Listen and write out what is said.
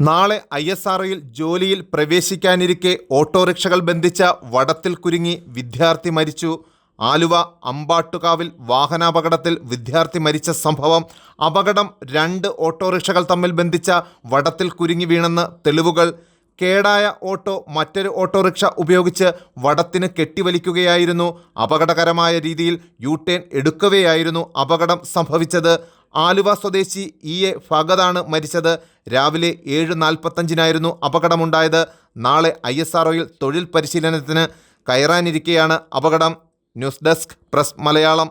നാളെ I S ആർഒയിൽ ജോലിയിൽ പ്രവേശിക്കാനിരിക്കെ ഓട്ടോറിക്ഷകൾ ബന്ധിച്ച വടത്തിൽ കുരുങ്ങി വിദ്യാർത്ഥി മരിച്ചു. ആലുവ അമ്പാട്ടുകാവിൽ വാഹനാപകടത്തിൽ വിദ്യാർത്ഥി മരിച്ച സംഭവം അപകടം രണ്ട് ഓട്ടോറിക്ഷകൾ തമ്മിൽ ബന്ധിച്ച വടത്തിൽ കുരുങ്ങി വീണെന്ന് തെളിവുകൾ. കേടായ ഓട്ടോ മറ്റൊരു ഓട്ടോറിക്ഷ ഉപയോഗിച്ച് വടത്തിന് കെട്ടിവലിക്കുകയായിരുന്നു. അപകടകരമായ രീതിയിൽ യു ടേൺ എടുക്കവെയായിരുന്നു അപകടം സംഭവിച്ചത്. ആലുവ സ്വദേശി ഇ എ ഫഗദാണ് മരിച്ചത്. രാവിലെ ഏഴ് നാൽപ്പത്തഞ്ചിനായിരുന്നു അപകടമുണ്ടായത്. നാളെ ഐ എസ് ആർഒയിൽ തൊഴിൽ പരിശീലനത്തിന് കയറാനിരിക്കെയാണ് അപകടം. News desk press Malayalam.